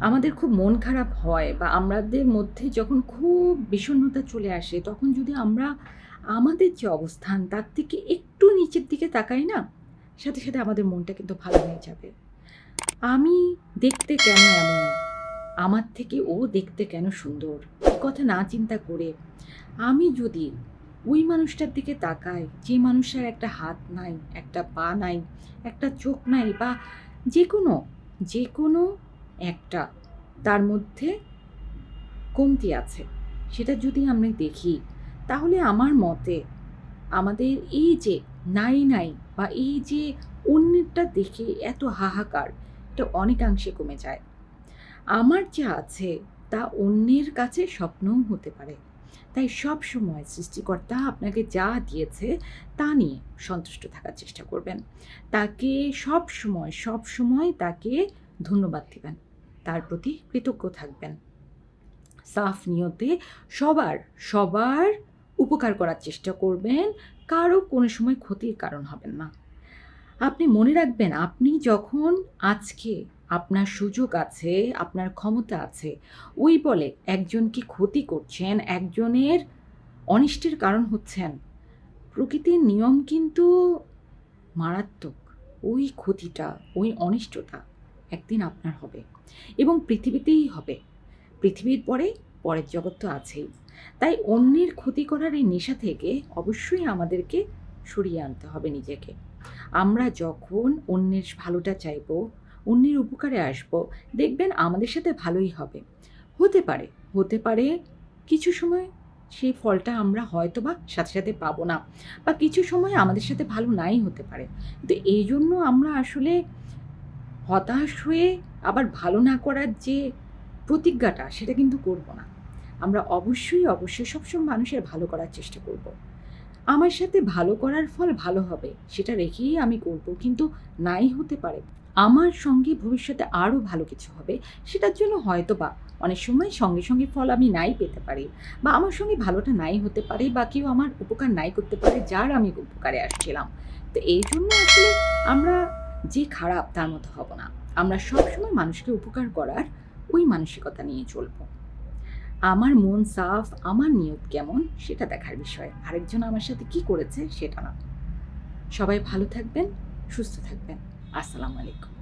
আমাদের খুব মন খারাপ হয় বা আমাদের মধ্যে যখন খুব বিষণ্ণতা চলে আসে, তখন যদি আমরা আমাদের যে অবস্থান, তার থেকে একটু নিচের দিকে তাকাই না, সাথে সাথে আমাদের মনটা কিন্তু ভালো হয়ে যাবে। আমি দেখতে কেন এমন? আমার থেকে ও দেখতে কেন সুন্দর? কথা না চিন্তা করে আমি যদি ওই মানুষটার দিকে তাকাই, যে মানুষটার একটা হাত নাই, একটা পা নাই, একটা চোখ নাই বা যে কোনো যে কোনো একটা। তার মধ্যে কমতি আছে। সেটা যদি আমরা দেখি, তাহলে আমার মতে আমাদের এই যে নাই নাই বা এই যে অন্যেরটা দেখে এত হাহাকার, এটা অনেকাংশে কমে যায়। আমার যা আছে, তা অন্যের কাছে স্বপ্নও হতে পারে। তাই সব সময় সৃষ্টিকর্তা আপনাকে যা দিয়েছে, তা নিয়ে সন্তুষ্ট থাকার চেষ্টা করবেন। তাকে সব সময় সব সময় তাকে ধন্যবাদ দিবেন। তার প্রতি কৃতজ্ঞ থাকবেন। সাফ নিয়তে সবার সবার উপকার করার চেষ্টা করবেন। কারও কোনো সময় ক্ষতির কারণ হবেন না। আপনি মনে রাখবেন, আপনি যখন আজকে আপনার সুযোগ আছে, আপনার ক্ষমতা আছে, ওই বলে একজনকে ক্ষতি করছেন, একজনের অনিষ্টের কারণ হচ্ছেন, প্রকৃতির নিয়ম কিন্তু মারাত্মক। ওই ক্ষতিটা, ওই অনিষ্টতা একদিন আপনার হবে এবং পৃথিবীতেই হবে। পৃথিবীর পরে পরের জগৎ তো আছেই। তাই অন্যের ক্ষতি করার এই নেশা থেকে অবশ্যই আমাদেরকে সরিয়ে আনতে হবে নিজেকে। আমরা যখন অন্যের ভালোটা চাইব, অন্যের উপকারে আসব, দেখবেন আমাদের সাথে ভালোই হবে। হতে পারে হতে পারে কিছু সময় সেই ফলটা আমরা হয়তো বা সাথে সাথে পাবো না বা কিছু সময় আমাদের সাথে ভালো নাই হতে পারে। কিন্তু এই জন্য আমরা আসলে হতাশ হয়ে আবার ভালো না করার যে প্রতিজ্ঞাটা, সেটা কিন্তু করব না। আমরা অবশ্যই অবশ্যই সবসময় মানুষের ভালো করার চেষ্টা করব। আমার সাথে ভালো করার ফল ভালো হবে, সেটা রেখেই আমি করব, কিন্তু নাই হতে পারে। আমার সঙ্গে ভবিষ্যতে আরও ভালো কিছু হবে, সেটার জন্য হয়তো বা অনেক সময় সঙ্গে সঙ্গে ফল আমি নাই পেতে পারি, বা আমার সঙ্গে ভালোটা নাই হতে পারে, বা কেউ আমার উপকার নাই করতে পারে, যার আমি উপকারে আসছিলাম। তো এই জন্য আসলে আমরা যে খারাপ, তার মতো হব না। আমরা সবসময় মানুষকে উপকার করার ওই মানসিকতা নিয়ে চলবো। আমার মন সাফ, আমার নিয়ত কেমন, সেটা দেখার বিষয়। আরেকজন আমার সাথে কি করেছে, সেটা না। সবাই ভালো থাকবেন, সুস্থ থাকবেন। আসসালামু আলাইকুম।